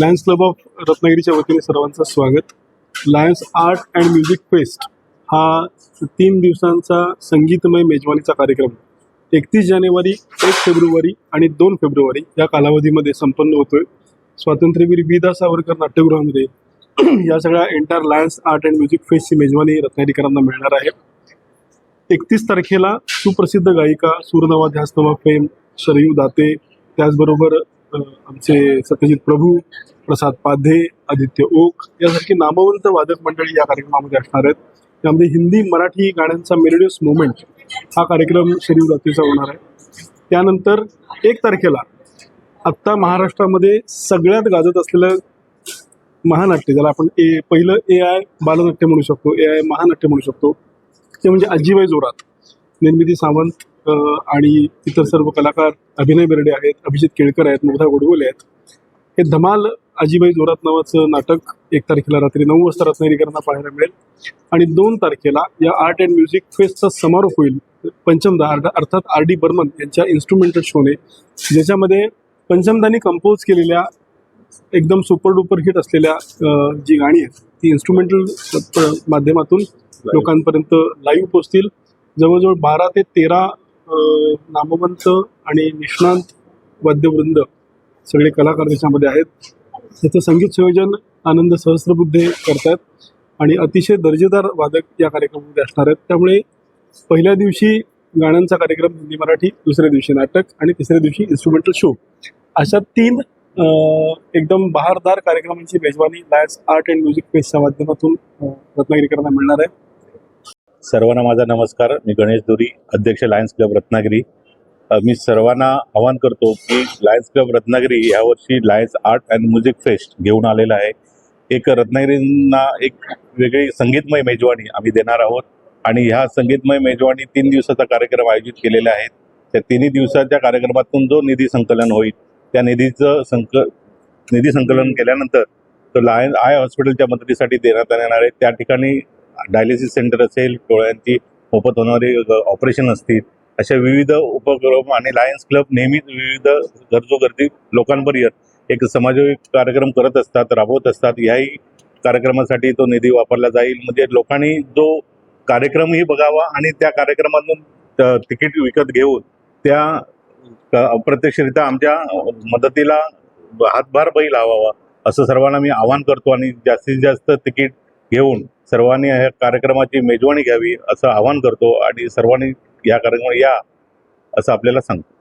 Lions club of रत्नागिरीच्या वतीने सर्वांचं स्वागत. Lions art and music fest हा तीन दिवसांचा संगीतमय मेजवानीचा कार्यक्रम. एकतीस जानेवारी एक फेब्रुवारी आणि दोन फेब्रुवारी या कालावधीमध्ये संपन्न होतोय. स्वातंत्र्यवीर विदा सावरकर नाट्यगृहामध्ये या सगळ्या entire Lions art and music फेस्टची मेजवानी रत्नागिरीकरांना मिळणार आहे. एकतीस तारखेला सुप्रसिद्ध गायिका सूरनवा ध्यासनवा फेम शरयू दाते त्याचबरोबर आमचे सत्यजित प्रभू प्रसाद पाध्ये आदित्य ओक यासारखी नामवंत वादक मंडळी या कार्यक्रमामध्ये असणार आहेत. त्यामध्ये हिंदी मराठी गाण्यांचा मेलोडियस मोमेंट हा कार्यक्रम शरीर रात्रीचा होणार आहे. त्यानंतर एक तारखेला आत्ता महाराष्ट्रामध्ये सगळ्यात गाजत असलेलं महानाट्य ज्याला आपण ए पहिलं ए आय बालनाट्य म्हणू शकतो ए आय महानाट्य म्हणू शकतो ते म्हणजे आजीबाई जोरात. निर्मिती सावंत आणि इतर सर्व कलाकार अभिनय बेर्डे आहेत अभिजित केळकर आहेत मुग्धा गोडबोले आहेत. हे धमाल आजीबाई जोरात नावाचं नाटक एक तारखेला रात्री नऊ वाजता रत्नागिरीकरांना पाहायला मिळेल. आणि दोन तारखेला या आर्ट अँड म्युझिक फेस्टचा समारोप होईल. पंचमदा अर्थात आर डी बर्मन यांच्या इन्स्ट्रुमेंटल शोने ज्याच्यामध्ये पंचमदानी कंपोज केलेल्या एकदम सुपर डुपर हिट असलेल्या जी गाणी आहेत ती इन्स्ट्रुमेंटल माध्यमातून लोकांपर्यंत लाईव्ह पोचतील जवळजवळ बारा ते तेरा नामवंत आणि निष्णांत वाद्यवृंद सगळे कलाकार त्याच्यामध्ये आहेत. त्याचं संगीत संयोजन आनंद सहस्रबुद्धे करतात आणि अतिशय दर्जेदार वादक या कार्यक्रमामध्ये असणार आहेत. त्यामुळे पहिल्या दिवशी गाण्यांचा कार्यक्रम हिंदी मराठी दुसऱ्या दिवशी नाटक आणि तिसऱ्या दिवशी इन्स्ट्रुमेंटल शो अशा तीन एकदम बहारदार कार्यक्रमांची मेजवानी लायन्स आर्ट अँड म्युझिक फेस्टच्या माध्यमातून रत्नागिरीकरांना मिळणार आहे. सर्वांना माझा नमस्कार. मी गणेश दुरी अध्यक्ष लायन्स क्लब रत्नागिरी. मी सर्वांना आवाहन करतो की लायन्स क्लब रत्नागिरी यावर्षी lions art and music fest घेऊन आलेला आहे. एक रत्नागिरींना एक वेगळी संगीतमय मेजवानी आम्ही देणार आहोत. आणि ह्या संगीतमय मेजवानी तीन दिवसाचा कार्यक्रम आयोजित केलेला आहे. त्या तिन्ही दिवसाच्या कार्यक्रमातून जो निधी संकलन होईल त्या निधीचं संक निधी संकलन केल्यानंतर तो लायन आय हॉस्पिटलच्या मदतीसाठी देण्यात येणार आहे. त्या ठिकाणी डायलिसिस सेंटर असेल डोळ्यांची मोफत होणारी ऑपरेशन असतील अशा विविध उपक्रम आणि लायन्स क्लब नेहमीच विविध गरजोगर्दी लोकांपर्यंत एक समाजोपयोगी कार्यक्रम करत असतात राबवत असतात याही कार्यक्रमासाठी तो निधी वापरला जाईल. म्हणजे लोकांनी जो कार्यक्रमही बघावा आणि त्या कार्यक्रमातून त- तिकीट विकत घेऊन त्या अप्रत्यक्षरित्या आमच्या मदतीला हातभार बैल लावावा असं सर्वांना मी आवाहन करतो. आणि जास्तीत जास्त तिकीट घेऊन सर्वांनी या कार्यक्रमाची मेजवानी घ्यावी असं आवाहन करतो आणि सर्वांनी या कार्यक्रमात या असं आपल्याला सांगतो.